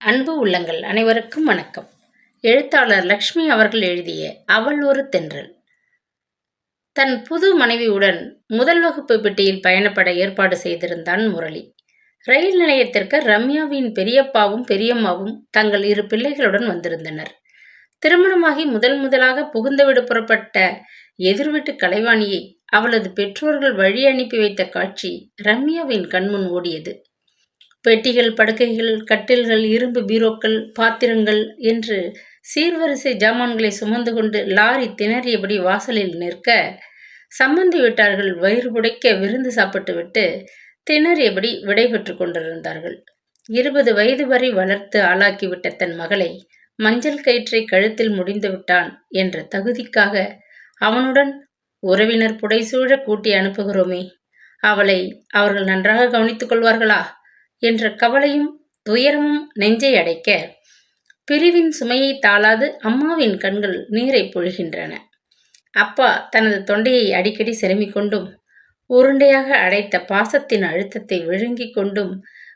அன்பு உள்ளங்கள் அனைவருக்கும் வணக்கம். எழுத்தாளர் லக்ஷ்மி அவர்கள் எழுதிய அவள் ஒரு தென்றல். தன் புது மனைவியுடன் முதல் வகுப்பு பெட்டியில் பயணப்பட ஏற்பாடு செய்திருந்தான் முரளி. ரயில் நிலையத்திற்கு ரம்யாவின் பெரியப்பாவும் பெரியம்மாவும் தங்கள் இரு பிள்ளைகளுடன் வந்திருந்தனர். திருமணமாகி முதல் முதலாக புகுந்துவிட புறப்பட்ட எதிர்வீட்டு கலைவாணியை அவளது பெற்றோர்கள் வழி அனுப்பி வைத்த காட்சி ரம்யாவின் கண்முன் ஓடியது. பெட்டிகள் படுக்கைகள் கட்டில்கள் இரும்பு பீரோக்கள் பாத்திரங்கள் என்று சீர்வரிசை ஜாமான்களை சுமந்து கொண்டு லாரி திணறியபடி வாசலில் நிற்க சம்மந்தி விட்டார்கள் வயிறு புடைக்க விருந்து சாப்பிட்டுவிட்டு திணறியபடி விடைபெற்று கொண்டிருந்தார்கள். இருபது வயது வரை வளர்த்து ஆளாக்கிவிட்ட தன் மகளை மஞ்சள் கயிற்றை கழுத்தில் முடிந்து விட்டான் என்ற தகுதிக்காக அவனுடன் உறவினர் புடைசூழ கூட்டி அனுப்புகிறோமே. அவளை அவர்கள் நன்றாக கவனித்துக் கொள்வார்களா? என்ற கவலையும் துயரமும் நெஞ்சை அடைக்க பிரிவின் சுமையை தாளாது அம்மாவின் கண்கள் நீரை பொழிகின்றன. அப்பா தனது தொண்டையை அடிக்கடி செருமிக்கொண்டும் உருண்டையாக அடைத்த பாசத்தின் அழுத்தத்தை விழுங்கிக் கொண்டும்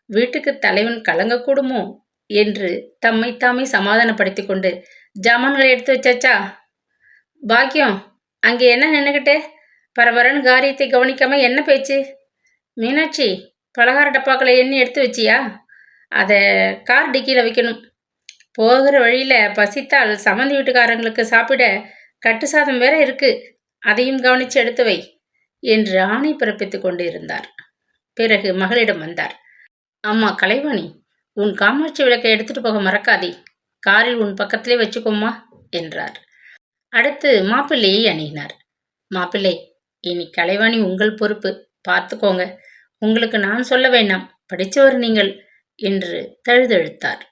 வீட்டுக்கு தலைவன் கலங்கக்கூடுமோ என்று தம்மை தாமே சமாதானப்படுத்தி கொண்டு ஜாமான்களை எடுத்து வச்சாச்சா பாக்கியம் அங்கே என்ன நின்றுக்கிட்டே பரபரன் காரியத்தை கவனிக்காம என்ன பேச்சு? மீனாட்சி பலகார டப்பாக்களை எண்ணி எடுத்து வச்சியா? அதை கார் டிக்கியில் வைக்கணும். போகிற வழியில் பசித்தால் சம்மந்தி வீட்டுக்காரங்களுக்கு சாப்பிட கட்டு சாதம் வேற இருக்கு. அதையும் கவனித்து எடுத்து வை என்று ஆணை பிறப்பித்து கொண்டு இருந்தார் பிறகு மகளிடம் வந்தார். அம்மா கலைவாணி உன் காமாட்சி விளக்கை எடுத்துட்டு போக மறக்காதே. காரில் உன் பக்கத்திலே வச்சுக்கோமா என்றார். அடுத்து மாப்பிள்ளையை அணுகினார் மாப்பிள்ளை இனி கலைவாணி உங்கள் பொறுப்பு. பார்த்துக்கோங்க. உங்களுக்கு நான் சொல்ல வேண்டாம். படித்தவர் நீங்கள் என்று தழுதழுத்தார்.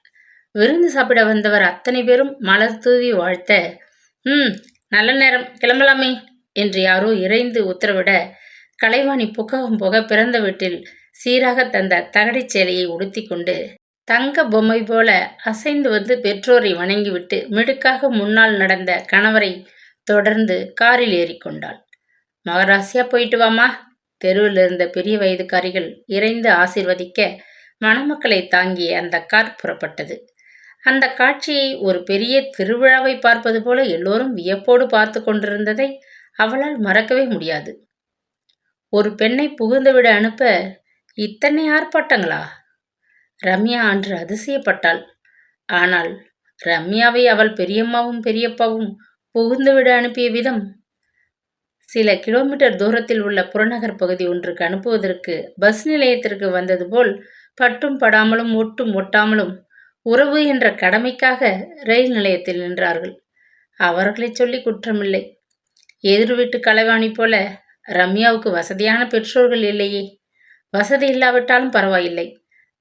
விருந்து சாப்பிட வந்தவர் அத்தனை பேரும் மலர் தூவி வாழ்த்த ம் நல்ல நேரம். கிளம்பலாமே என்று யாரோ இறைந்து உத்தரவிட கலைவாணி புக்ககம் போக பிறந்த வீட்டில் சீராக தந்த தகடிச் சேலையை உடுத்தி கொண்டு தங்க பொம்மை போல அசைந்து வந்து பெற்றோரை வணங்கிவிட்டு மிடுக்காக முன்னால் நடந்த கணவரை தொடர்ந்து காரில் ஏறிக்கொண்டாள். மகராசியா போயிட்டு வாமா தெருவில் இருந்த பெரிய வயதுக்காரிகள் இறைந்து ஆசிர்வதிக்க மணமக்களை தாங்கிய அந்த கார் புறப்பட்டது. அந்த காட்சியை ஒரு பெரிய திருவிழாவை பார்ப்பது போல எல்லோரும் வியப்போடு பார்த்து கொண்டிருந்ததை அவளால் மறக்கவே முடியாது. ஒரு பெண்ணை புகுந்துவிட அனுப்ப இத்தனை ஆர்ப்பாட்டங்களா? ரம்யா அன்று அதிசயப்பட்டாள். ஆனால் ரம்யாவை அவள் பெரியம்மாவும் பெரியப்பாவும் புகுந்துவிட அனுப்பிய விதம் சில கிலோமீட்டர் தூரத்தில் உள்ள புறநகர் பகுதி ஒன்றுக்கு அனுப்புவதற்கு பஸ் நிலையத்திற்கு வந்தது போல் பட்டும் படாமலும் ஒட்டும் ஒட்டாமலும் உறவு என்ற கடமைக்காக ரயில் நிலையத்தில் நின்றார்கள். அவர்களை சொல்லி குற்றமில்லை. எதிர் வீட்டு கலைவாணி போல ரம்யாவுக்கு வசதியான பெற்றோர்கள் இல்லையே. வசதி இல்லாவிட்டாலும் பரவாயில்லை.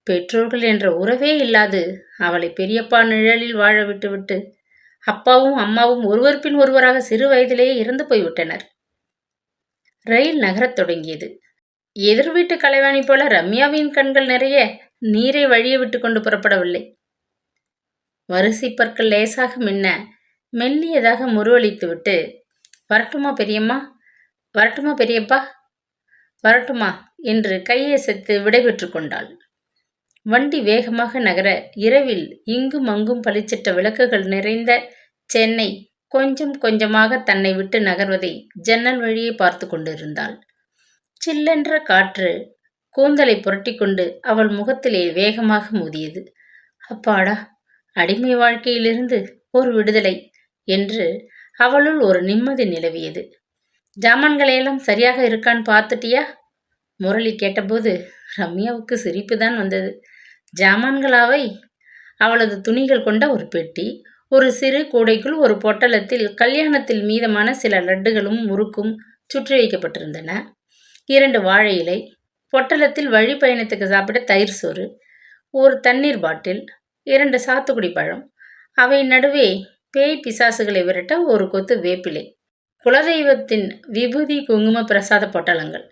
பெற்றோர்கள் என்ற உறவே இல்லாது அவளை பெரியப்பா நிழலில் வாழ விட்டுவிட்டு அப்பாவும் அம்மாவும் ஒருவர் பின் ஒருவராக சிறு வயதிலேயே இறந்து போய்விட்டனர். ரயில் நகரத் தொடங்கியது. எதிர் வீட்டு கலைவாணி போல ரம்யாவின் கண்கள் நிறைய நீரை வழிய விட்டு கொண்டு புறப்படவில்லை. வரிசை பற்கள் லேசாக மின்ன மெல்லியதாக முருவளித்து விட்டு வரட்டுமா பெரியம்மா? வரட்டுமா பெரியப்பா? வரட்டுமா? என்று கையசைத்து விடைபெற்று கொண்டாள். வண்டி வேகமாக நகர இரவில் இங்கும் அங்கும் பளிச்சிட்ட விளக்குகள் நிறைந்த சென்னை கொஞ்சம் கொஞ்சமாக தன்னை விட்டு நகர்வதை ஜன்னல் வழியே பார்த்து கொண்டிருந்தாள். சில்லென்ற காற்று கூந்தலை புரட்டி கொண்டு அவள் முகத்திலே வேகமாக மோதியது. அப்பாடா அடிமை வாழ்க்கையிலிருந்து ஒரு விடுதலை என்று அவளுள் ஒரு நிம்மதி நிலவியது. ஜாமான்களையெல்லாம் சரியாக இருக்கான்னு பார்த்துட்டியா? முரளி கேட்டபோது ரம்யாவுக்கு சிரிப்பு தான் வந்தது. ஜாமான்களாவை? அவளது துணிகள் கொண்ட ஒரு பெட்டி ஒரு சிறு கூடைக்குள் ஒரு பொட்டலத்தில் கல்யாணத்தில் மீதமான சில லட்டுகளும் முறுக்கும் சுற்றி வைக்கப்பட்டிருந்தன. இரண்டு வாழை இலை பொட்டலத்தில் வழி பயணத்துக்கு சாப்பிட தயிர் சோறு ஒரு தண்ணீர் பாட்டில் இரண்டு சாத்துக்குடி பழம். அவை நடுவே பேய் பிசாசுகளை விரட்ட ஒரு கொத்து வேப்பிலை குலதெய்வத்தின் விபூதி குங்கும பிரசாத பொட்டலங்கள்.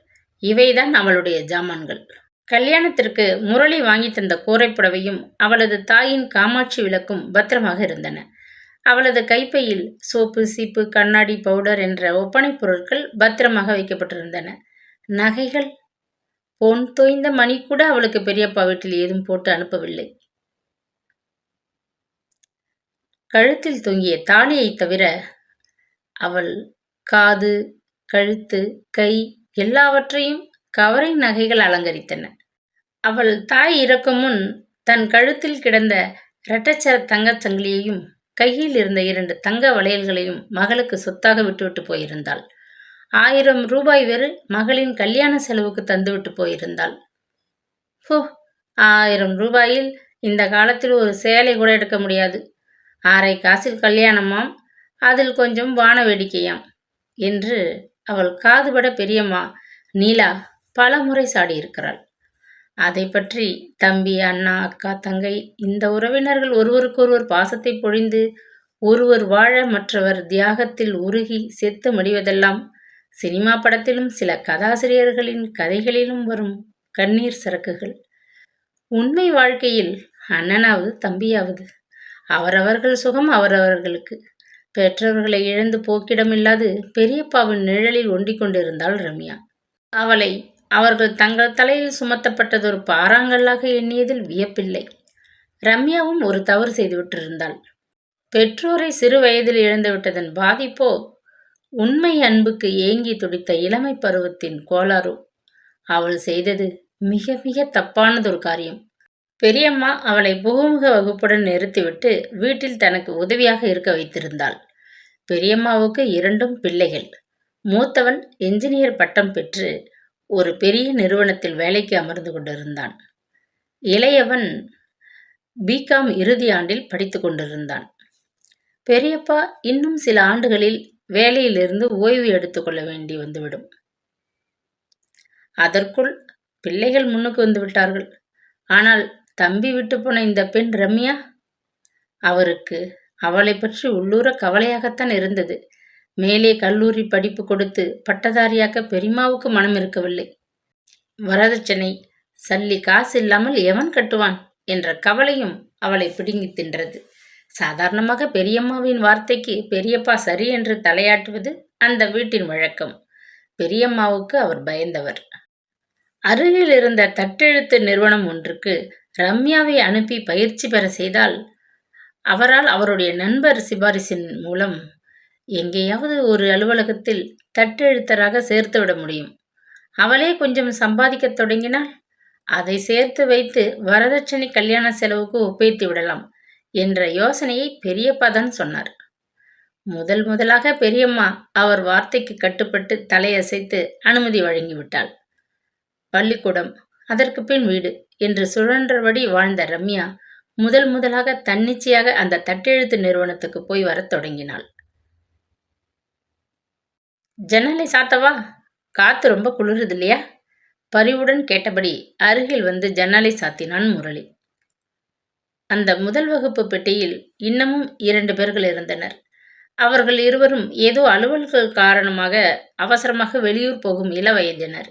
இவைதான் அவளுடைய ஜாமான்கள். கல்யாணத்திற்கு முரளி வாங்கி தந்த கோரைப்புடவையும் அவளது தாயின் காமாட்சி விளக்கும் பத்திரமாக இருந்தன. அவளது கைப்பையில் சோப்பு சீப்பு கண்ணாடி பவுடர் என்ற ஒப்பனை பொருட்கள் பத்திரமாக வைக்கப்பட்டிருந்தன. நகைகள்? பொன் தோய்ந்த மணி கூட அவளுக்கு பெரியப்பா வீட்டில் ஏதும் போட்டு அனுப்பவில்லை. கழுத்தில் தொங்கிய தாலியை தவிர அவள் காது கழுத்து கை எல்லாவற்றையும் கவரிங் நகைகள் அலங்கரித்தன. அவள் தாய் இறக்கும் முன் தன் கழுத்தில் கிடந்த இரட்டச்சர தங்கச் சங்கிலியையும் கையில் இருந்த இரண்டு தங்க வளையல்களையும் மகளுக்கு சொத்தாக விட்டுவிட்டு போயிருந்தாள். ஆயிரம் ரூபாய் வேறு மகளின் கல்யாண செலவுக்கு தந்துவிட்டு போயிருந்தாள். ஹோ ஆயிரம் ரூபாயில் இந்த காலத்தில் ஒரு சேலை கூட எடுக்க முடியாது. ஆரை காசில் கல்யாணமாம் அதில் கொஞ்சம் வான வேடிக்கையாம் என்று அவள் காதுபட பெரியம்மா நீலா பல முறை சாடியிருக்கிறாள். அதை பற்றி தம்பி அண்ணா அக்கா தங்கை இந்த உறவினர்கள் ஒருவருக்கொருவர் பாசத்தை பொழிந்து ஒருவர் வாழ மற்றவர் தியாகத்தில் உருகி செத்து மடிவதெல்லாம் சினிமா படத்திலும் சில கதாசிரியர்களின் கதைகளிலும் வரும் கண்ணீர் சரக்குகள். உண்மை வாழ்க்கையில் அண்ணனாவது தம்பியாவது. அவரவர்கள் சுகம் அவரவர்களுக்கு. பெற்றவர்களை இழந்து போக்கிடமில்லாது பெரியப்பாவின் நிழலில் ஒண்டிக் கொண்டிருந்தாள் ரம்யா. அவளை அவர்கள் தங்கள் தலையில் சுமத்தப்பட்டதொரு பாறாங்கல்லாக எண்ணியதில் வியப்பில்லை. ரம்யாவும் ஒரு தவறு செய்துவிட்டிருந்தாள் பெற்றோரை சிறு வயதில் இழந்துவிட்டதன் பாதிப்போ? உண்மை அன்புக்கு ஏங்கி துடித்த இளமை பருவத்தின் கோளாறு? அவள் செய்தது மிக மிக தப்பானதொரு காரியம். பெரியம்மா அவளை புகுமுக வகுப்புடன் நிறுத்திவிட்டு வீட்டில் தனக்கு உதவியாக இருக்க வைத்திருந்தாள். பெரியம்மாவுக்கு இரண்டும் பிள்ளைகள். மூத்தவன் என்ஜினியர் பட்டம் பெற்று ஒரு பெரிய நிறுவனத்தில் வேலைக்கு அமர்ந்து கொண்டிருந்தான். இளையவன் பிகாம் இறுதி ஆண்டில் படித்து கொண்டிருந்தான். பெரியப்பா இன்னும் சில ஆண்டுகளில் வேலையிலிருந்து ஓய்வு எடுத்துக்கொள்ள வேண்டி வந்துவிடும். அதற்குள் பிள்ளைகள் முன்னுக்கு வந்து விட்டார்கள். ஆனால் தம்பி விட்டு போன இந்த பெண் ரம்யா அவருக்கு அவளை பற்றி உள்ளூர கவலையாகத்தான் இருந்தது. மேலே கல்லூரி படிப்பு கொடுத்து பட்டதாரியாக்க பெரியம்மாவுக்கு மனம் இருக்கவில்லை. வரதட்சணை சல்லி காசு இல்லாமல் எவன் கட்டுவான்? என்ற கவலையும் அவளை பிடுங்கி தின்றது. சாதாரணமாக பெரியம்மாவின் வார்த்தைக்கு பெரியப்பா சரி என்று தலையாட்டுவது அந்த வீட்டின் வழக்கம். பெரியம்மாவுக்கு அவர் பயந்தவர். அருகில் இருந்த தட்டெழுத்து நிறுவனம் ஒன்றுக்கு ரம்யாவை அனுப்பி பயிற்சி பெற செய்தால் அவரால் அவருடைய நண்பர் சிபாரிசின் மூலம் எங்கேயாவது ஒரு அலுவலகத்தில் தட்டெழுத்தராக சேர்த்து விட முடியும். அவளே கொஞ்சம் சம்பாதிக்கத் தொடங்கினால் அதை சேர்த்து வைத்து வரதட்சணை கல்யாண செலவுக்கு ஒப்பைத்து விடலாம் என்ற யோசனையை பெரியப்பா தான் சொன்னார். முதல் முதலாக பெரியம்மா அவர் வார்த்தைக்கு கட்டுப்பட்டு தலையசைத்து அனுமதி வழங்கிவிட்டாள் பள்ளிக்கூடம் அதற்கு பின் வீடு என்று சுழன்றபடி வாழ்ந்த ரம்யா முதல் முதலாக தன்னிச்சையாக அந்த தட்டெழுத்து நிறுவனத்துக்கு போய் வரத் தொடங்கினாள். ஜன்னலை சாத்தவா? காத்து ரொம்ப குளிருது இல்லையா பரிவுடன் கேட்டபடி அருகில் வந்து ஜன்னலை சாத்தினான் முரளி. அந்த முதல் வகுப்பு பெட்டியில் இன்னமும் இரண்டு பேர்கள் இருந்தனர். அவர்கள் இருவரும் ஏதோ அலுவல்கள் காரணமாக அவசரமாக வெளியூர் போகும் இளவயதினர்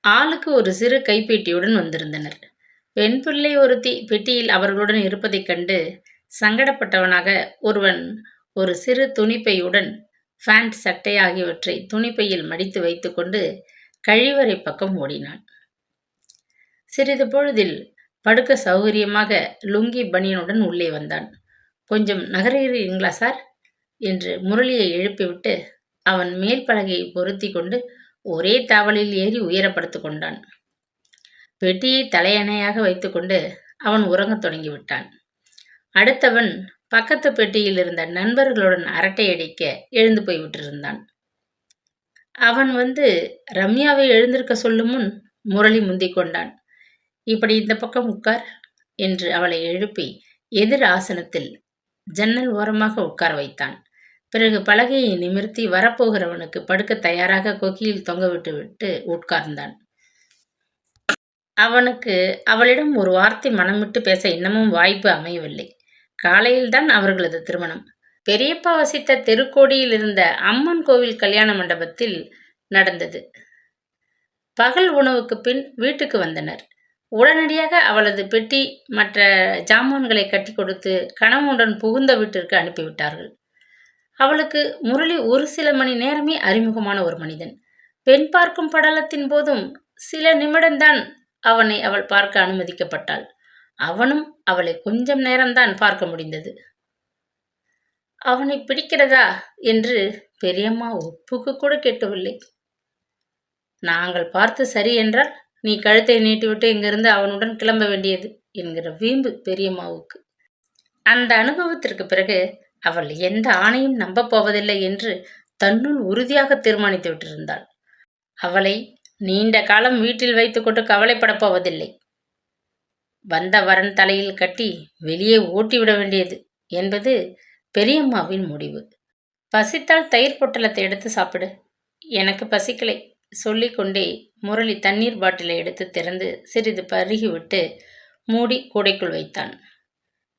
ஆளுக்கு ஒரு சிறு கைப்பேட்டியுடன் வந்திருந்தனர். பெண் பிள்ளை ஒருத்தி பெட்டியில் அவர்களுடன் இருப்பதைக் கண்டு சங்கடப்பட்டவனாக ஒருவன் ஒரு சிறு துணிப்பையுடன் ஃபேண்ட் சட்டை ஆகியவற்றை துணிப்பையில் மடித்து வைத்துக்கொண்டு கழிவறை பக்கம் ஓடினான். சிறிது பொழுதில் படுக்க சௌகரியமாக லுங்கி பனியனுடன் உள்ளே வந்தான். கொஞ்சம் நகருகிறீங்களா சார்? என்று முரளியை எழுப்பிவிட்டு அவன் மேல் பலகையை பொருத்தி கொண்டு ஒரே தாவலில் ஏறி உயரப்படுத்து கொண்டான். பெட்டியை தலையணையாக வைத்துக்கொண்டு அவன் உறங்கத் தொடங்கிவிட்டான் அடுத்தவன் பக்கத்து பெட்டியில் இருந்த நண்பர்களுடன் அரட்டை அடிக்க எழுந்து போய்விட்டிருந்தான் அவன் வந்து ரம்யாவை எழுந்திருக்க சொல்லும் முன் முரளி முந்தி கொண்டான். இப்படி இந்த பக்கம் உட்கார் என்று அவளை எழுப்பி எதிர் ஆசனத்தில் ஜன்னல் ஓரமாக உட்கார வைத்தான். பிறகு பலகையை நிமிர்த்தி வரப்போகிறவனுக்கு படுக்க தயாராக கொக்கியில் தொங்கவிட்டு விட்டு உட்கார்ந்தான். அவனுக்கு அவளிடம் ஒரு வார்த்தை மனம் விட்டு பேச இன்னமும் வாய்ப்பு அமையவில்லை. காலையில்தான் அவர்களது திருமணம். பெரியப்பா வசித்த தெருக்கோடியில் இருந்த அம்மன் கோவில் கல்யாண மண்டபத்தில் நடந்தது. பகல் உணவுக்கு பின் வீட்டுக்கு வந்தனர். உடனடியாக அவளது பெட்டி மற்ற ஜாமான்களை கட்டி கொடுத்து கணவனுடன் புகுந்த வீட்டிற்கு அனுப்பிவிட்டார்கள். அவளுக்கு முரளி ஒரு சில மணி நேரமே அறிமுகமான ஒரு மனிதன். பெண் பார்க்கும் படலத்தின் போதும் சில நிமிடம்தான் அவனை அவள் பார்க்க அனுமதிக்கப்பட்டாள். அவனும் அவளை கொஞ்சம் நேரம்தான் பார்க்க முடிந்தது. அவனை பிடிக்கிறதா என்று பெரியம்மா ஒப்புக்கு கூட கேட்கவில்லை. நாங்கள் பார்த்து சரி என்றால் நீ கழுத்தை நீட்டிவிட்டு இங்கிருந்து அவனுடன் கிளம்ப வேண்டியது என்கிற வீம்பு பெரியம்மாவுக்கு. அந்த அனுபவத்திற்கு பிறகு அவள் எந்த ஆணையும் நம்பப் போவதில்லை என்று தன்னுள் உறுதியாக தீர்மானித்து விட்டிருந்தாள். அவளை நீண்ட காலம் வீட்டில் வைத்துக்கொண்டு கவலைப்படப் போவதில்லை. வந்த வரன் தலையில் கட்டி வெளியே ஓட்டிவிட வேண்டியது என்பது பெரியம்மாவின் முடிவு. பசித்தால் தயிர் பொட்டலத்தை எடுத்து சாப்பிடு. எனக்கு பசிக்கலை. சொல்லிக்கொண்டே முரளி தண்ணீர் பாட்டிலை எடுத்து திறந்து சிறிது பருகிவிட்டு மூடி கூடைக்குள் வைத்தான்.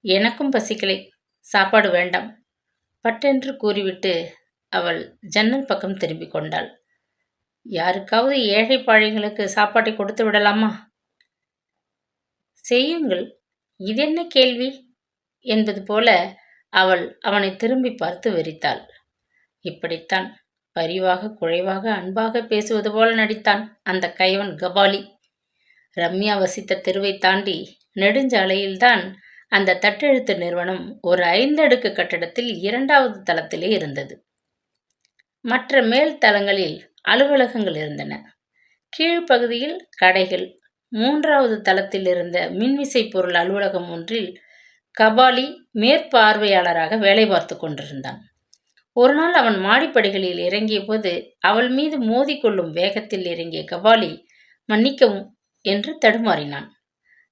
எனக்கும் பசிக்கலை. சாப்பாடு வேண்டாம். பட்டென்று கூறிவிட்டு அவள் ஜன்னல் பக்கம் திரும்பிக் கொண்டாள். யாருக்காவது ஏழை பாழைகளுக்கு சாப்பாட்டை கொடுத்து விடலாமா? செய்யுங்கள். இதென்ன கேள்வி? என்பது போல அவள் அவனை திரும்பி பார்த்து வெறித்தாள். இப்படித்தான் பரிவாக குறைவாக அன்பாக பேசுவது போல நடித்தான் அந்த கைவன் கபாலி. ரம்யா வசித்த தெருவை தாண்டி நெடுஞ்சாலையில்தான் அந்த தட்டெழுத்து நிறுவனம் ஒரு ஐந்தடுக்கு கட்டடத்தில் இரண்டாவது தளத்திலே இருந்தது. மற்ற மேல் தளங்களில் அலுவலகங்கள் இருந்தன. கீழ்ப்பகுதியில் கடைகள் மூன்றாவது தளத்தில் இருந்த மின்விசை பொருள் அலுவலகம் ஒன்றில் கபாலி மேற்பார்வையாளராக வேலை பார்த்து கொண்டிருந்தான். ஒரு நாள் அவன் மாடிப்படிகளில் இறங்கிய போது அவள் மீது மோதிக்கொள்ளும் வேகத்தில் இறங்கிய கபாலி மன்னிக்கவும் என்று தடுமாறினான்.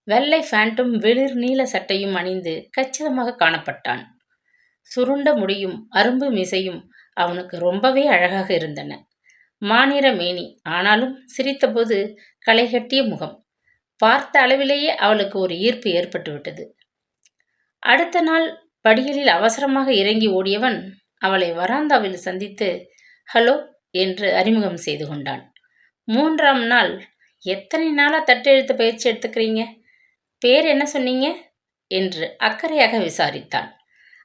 வெள்ளை ஃபேண்ட்டும் வெளிர் நீல சட்டையும் அணிந்து கச்சிதமாக காணப்பட்டான். சுருண்ட முடியும் அரும்பு மிசையும் அவனுக்கு ரொம்பவே அழகாக இருந்தன. மாநிற மேனி ஆனாலும் சிரித்தபோது களைகட்டிய முகம். பார்த்த அளவிலேயே அவளுக்கு ஒரு ஈர்ப்பு ஏற்பட்டுவிட்டது. அடுத்த நாள் படிகளில் அவசரமாக இறங்கி ஓடியவன் அவளை வராந்தாவில் சந்தித்து ஹலோ என்று அறிமுகம் செய்து கொண்டான். மூன்றாம் நாள் எத்தனை நாளாக தட்டெழுத்து பயிற்சி எடுத்துக்கிறீங்க? பேர் என்ன சொன்னீங்க? என்று அக்கறையாக விசாரித்தான்.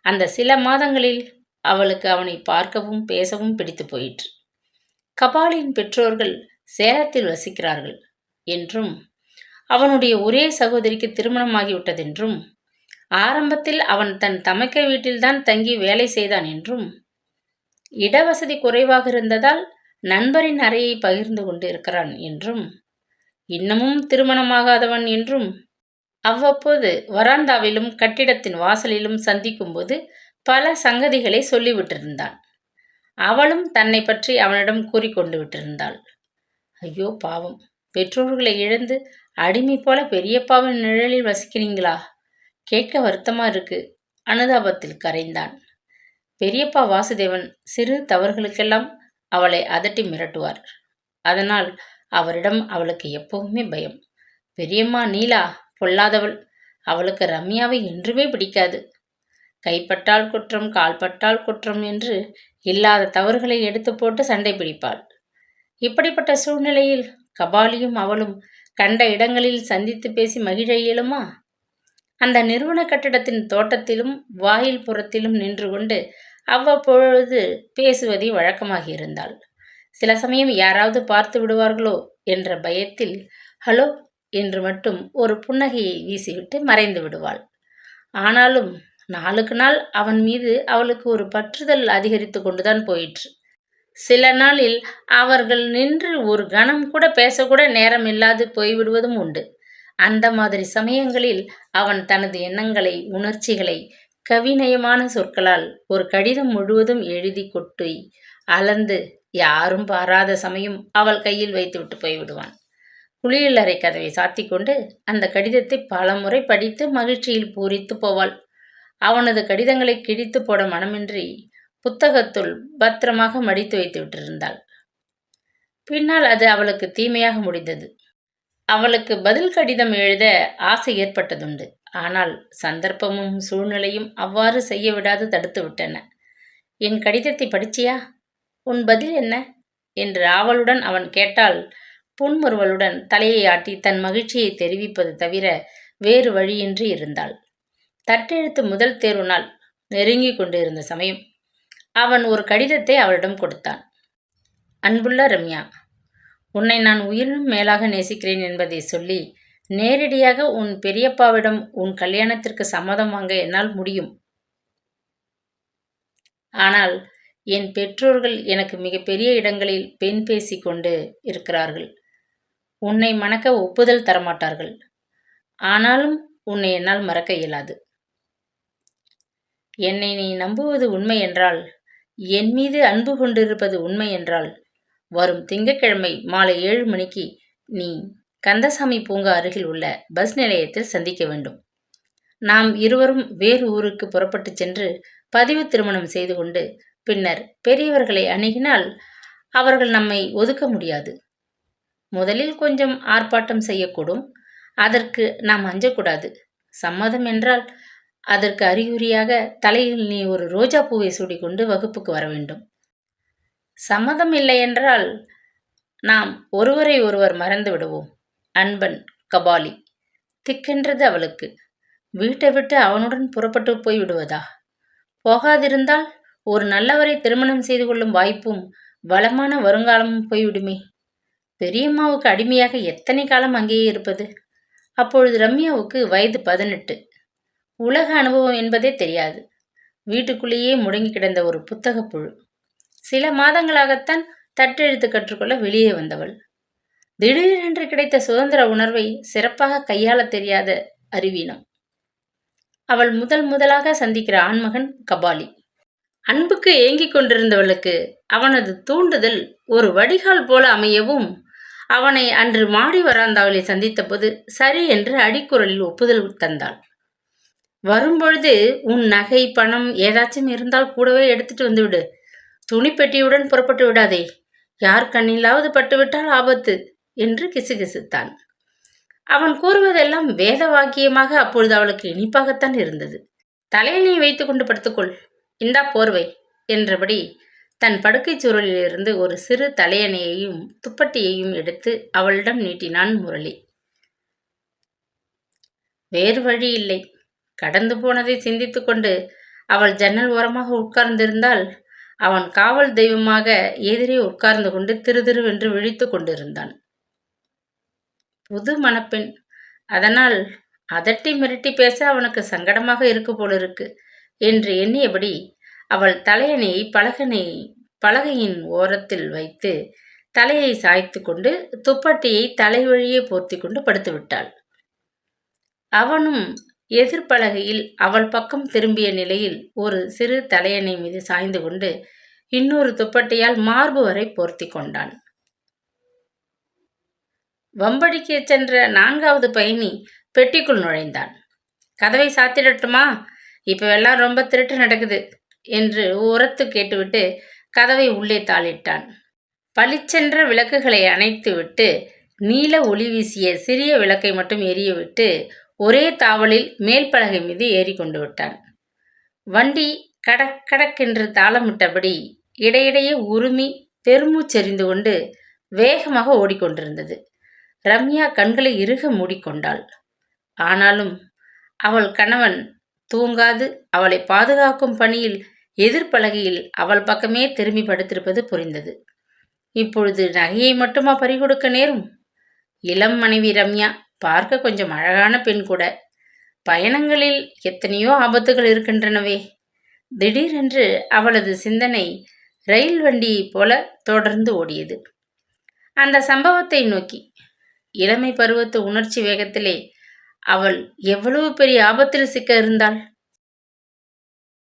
அந்த சில மாதங்களில் அவளுக்கு அவனை பார்க்கவும் பேசவும் பிடித்து போயிற்று. கபாலின் பெற்றோர்கள் சேலத்தில் வசிக்கிறார்கள் என்றும் அவனுடைய ஒரே சகோதரிக்கு திருமணமாகிவிட்டதென்றும் ஆரம்பத்தில் அவன் தன் தமக்கை வீட்டில்தான் தங்கி வேலை செய்தான் என்றும் இடவசதி குறைவாக இருந்ததால் நண்பரின் அறையை பகிர்ந்து கொண்டு இருக்கிறான் என்றும் இன்னமும் திருமணமாகாதவன் என்றும் அவ்வப்போது வராந்தாவிலும் கட்டிடத்தின் வாசலிலும் சந்திக்கும்போது பல சங்கதிகளை சொல்லிவிட்டிருந்தான். அவளும் தன்னை பற்றி அவனிடம் கூறிக்கொண்டு விட்டிருந்தாள். ஐயோ பாவம். பெற்றோர்களை இழந்து அடிமை போல பெரியப்பாவின் நிழலில் வசிக்கிறீங்களா? கேட்க வருத்தமா இருக்கு. அனுதாபத்தில் கரைந்தான். பெரியப்பா வாசுதேவன் சிறு தவறுகளுக்கெல்லாம் அவளை அதட்டி மிரட்டுவார். அதனால் அவரிடம் அவளுக்கு எப்பவுமே பயம். பெரியம்மா நீலா பொல்லாதவள். அவளுக்கு ரம்யாவை என்றுமே பிடிக்காது. கைப்பட்டால் குற்றம் கால்பட்டால் குற்றம் என்று இல்லாத தவறுகளை எடுத்து போட்டு சண்டை பிடிப்பாள். இப்படிப்பட்ட சூழ்நிலையில் கபாலியும் அவளும் கண்ட இடங்களில் சந்தித்து பேசி மகிழ இயலுமா? அந்த நிறுவன கட்டிடத்தின் தோட்டத்திலும் வாயில் புறத்திலும் நின்று கொண்டு அவ்வப்பொழுது பேசுவதை வழக்கமாகியிருந்தாள் சில சமயம் யாராவது பார்த்து விடுவார்களோ என்ற பயத்தில் ஹலோ என்று மட்டும் ஒரு புன்னகையை வீசிவிட்டு மறைந்து விடுவாள். ஆனாலும் நாளுக்கு நாள் அவன் மீது அவளுக்கு ஒரு பற்றுதல் அதிகரித்து கொண்டுதான் போயிற்று. சில நாளில் அவர்கள் நின்று ஒரு கணம் கூட பேசக்கூட நேரம் இல்லாது போய்விடுவதும் உண்டு. அந்த மாதிரி சமயங்களில் அவன் தனது எண்ணங்களை உணர்ச்சிகளை கவிநயமான சொற்களால் ஒரு கடிதம் முழுவதும் எழுதி கொட்டி அளந்து யாரும் பாராத சமயம் அவள் கையில் வைத்துவிட்டு போய்விடுவான். குளியலறை கதவை சாத்தி கொண்டு அந்த கடிதத்தை பல முறை படித்து மகிழ்ச்சியில் பூரித்து போவாள். அவனது கடிதங்களை கிழித்து போட மனமின்றி புத்தகத்துள் பத்திரமாக மடித்து வைத்து விட்டிருந்தாள். பின்னால் அது அவளுக்கு தீமையாக முடிந்தது. அவளுக்கு பதில் கடிதம் எழுத ஆசை ஏற்பட்டதுண்டு. ஆனால் சந்தர்ப்பமும் சூழ்நிலையும் அவ்வாறு செய்ய விடாது தடுத்து விட்டன. என் கடிதத்தை படிச்சியா? உன் பதில் என்ன என்று ஆவலுடன் அவன் கேட்டால் புன்முறுவலுடன் தலையை ஆட்டி தன் மகிழ்ச்சியை தெரிவிப்பது தவிர வேறு வழியின்றி இருந்தாள். தட்டெழுத்து முதல் தேர்வு நாள் நெருங்கி கொண்டிருந்த சமயம். அவன் ஒரு கடிதத்தை அவளிடம் கொடுத்தான். அன்புள்ள ரம்யா உன்னை நான் உயிரினும் மேலாக நேசிக்கிறேன் என்பதை சொல்லி நேரடியாக உன் பெரியப்பாவிடம் உன் கல்யாணத்திற்கு சம்மதம் வாங்க என்னால் முடியும். ஆனால் என் பெற்றோர்கள் எனக்கு மிகப்பெரிய இடங்களில் பெண் பேசி கொண்டு இருக்கிறார்கள். உன்னை மணக்க ஒப்புதல் தரமாட்டார்கள். ஆனாலும் உன்னை என்னால் மறக்க இயலாது. என்னை நீ நம்புவது உண்மை என்றால் என் மீது அன்பு கொண்டிருப்பது உண்மை என்றால் வரும் திங்கட்கிழமை மாலை ஏழு மணிக்கு நீ கந்தசாமி பூங்கா அருகில் உள்ள பஸ் நிலையத்தில் சந்திக்க வேண்டும். நாம் இருவரும் வேறு ஊருக்கு புறப்பட்டுச் சென்று பதிவு திருமணம் செய்து கொண்டு பின்னர் பெரியவர்களை அணுகினால் அவர்கள் நம்மை ஒதுக்க முடியாது. முதலில் கொஞ்சம் ஆர்ப்பாட்டம் செய்யக்கூடும் அதற்கு நாம் அஞ்சக்கூடாது. சம்மதம் என்றால் அதற்கு அறிகுறியாக தலையில் நீ ஒரு ரோஜா பூவை சூடிக்கொண்டு வகுப்புக்கு வர வேண்டும். சம்மதம் இல்லை என்றால் நாம் ஒருவரை ஒருவர் மறந்து விடுவோம். அன்பன் கபாலி திக்கென்றது அவளுக்கு. வீட்டை விட்டு அவனுடன் புறப்பட்டு போய் விடுவதா? போகாதிருந்தால் ஒரு நல்லவரை திருமணம் செய்து கொள்ளும் வாய்ப்பும் வளமான வருங்காலமும் போய்விடுமே. பெரியம்மாவுக்கு அடிமையாக எத்தனை காலம் அங்கேயே இருப்பது? அப்பொழுது ரம்யாவுக்கு வயது பதினெட்டு. உலக அனுபவம் என்பதே தெரியாது. வீட்டுக்குள்ளேயே முடங்கி கிடந்த ஒரு புத்தகப் புழு. சில மாதங்களாகத்தான் தட்டெழுத்து கற்றுக்கொள்ள வெளியே வந்தவள். திடீரென்று கிடைத்த சுதந்திர உணர்வை சிறப்பாக கையாள தெரியாத அறிவீனம். அவள் முதல் முதலாக சந்திக்கிற ஆண்மகன் கபாலி. அன்புக்கு ஏங்கிக் கொண்டிருந்தவளுக்கு அவனது தூண்டுதல் ஒரு வடிகால் போல அமையவும் அவனை அன்று மாடி வராந்தாவளை சந்தித்தபோது சரி என்று அடிக்குரலில் ஒப்புதல் தந்தாள். வரும்பொழுது உன் நகை பணம் ஏதாச்சும் இருந்தால் கூடவே எடுத்துட்டு வந்துவிடு. துணிப்பெட்டியுடன் புறப்பட்டு விடாதே. யார் கண்ணிலாவது பட்டுவிட்டால் ஆபத்து என்று கிசுகிசுத்தான். அவன் கூறுவதெல்லாம் வேத வாக்கியமாக அப்பொழுது அவளுக்கு இனிப்பாகத்தான் இருந்தது. தலையணை வைத்துக்கொண்டு படுத்துக்கொள். இந்தா போர்வை என்றபடி தன் படுக்கைச் சுருளிலிருந்து ஒரு சிறு தலையணையையும் துப்பட்டியையும் எடுத்து அவளிடம் நீட்டினான் முரளி. வேறு வழி இல்லை. கடந்து போனதை சிந்தித்துக்கொண்டு அவள் ஜன்னல் ஓரமாக உட்கார்ந்திருந்தால் அவன் காவல் தெய்வமாக எதிரே உட்கார்ந்து கொண்டு திரு திருவென்று விழித்து கொண்டிருந்தான். புது மணப்பெண். அதனால் அதட்டி மிரட்டி பேச அவனுக்கு சங்கடமாக இருக்கு போலிருக்கு என்று எண்ணியபடி அவள் தலையணையை பலகனை பலகையின் ஓரத்தில் வைத்து தலையை சாய்த்து கொண்டு துப்பட்டியை தலை வழியே போர்த்தி கொண்டு படுத்துவிட்டாள். அவனும் எதிர்ப்பலகையில் அவள் பக்கம் திரும்பிய நிலையில் ஒரு சிறு தலையணை மீது சாய்ந்து கொண்டு இன்னொரு துப்பட்டியால் மார்பு வரை போர்த்தி கொண்டான். வம்படிக்கு சென்ற நான்காவது பயணி பெட்டிக்குள் நுழைந்தான். கதவை சாத்திடட்டுமா? இப்போ எல்லாம் ரொம்ப திருட்டு நடக்குது என்று உரத்து கேட்டுவிட்டு கதவை உள்ளே தாளிட்டான். பளிச்சென்ற விளக்குகளை அணைத்துவிட்டு நீல ஒளி வீசிய சிறிய விளக்கை மட்டும் எரியவிட்டு ஒரே தாவலில் மேல் பலகை மீது ஏறி கொண்டு விட்டான். வண்டி கடக் கடக்கென்று தாளமிட்டபடி இடையிடையே உருமி பெருமூச்செறிந்து கொண்டு வேகமாக ஓடிக்கொண்டிருந்தது. ரம்யா கண்களை இறுக மூடிக்கொண்டாள். ஆனாலும் அவள் கணவன் தூங்காது அவளை பாதுகாக்கும் பணியில் எதிர்ப்பலகையில் அவள் பக்கமே திரும்பி படுத்திருப்பது புரிந்தது. இப்பொழுது நகையை மட்டுமா பறிகொடுக்க நேரும்? இளம் மனைவி ரம்யா பார்க்க கொஞ்சம் அழகான பெண் கூட. பயணங்களில் எத்தனையோ ஆபத்துகள் இருக்கின்றனவே. திடீரென்று அவளது சிந்தனை ரயில் வண்டியைப் போல தொடர்ந்து ஓடியது. அந்த சம்பவத்தை நோக்கி இளமை பருவத்து உணர்ச்சி வேகத்திலே அவள் எவ்வளவு பெரிய ஆபத்தில் சிக்க இருந்தாள்?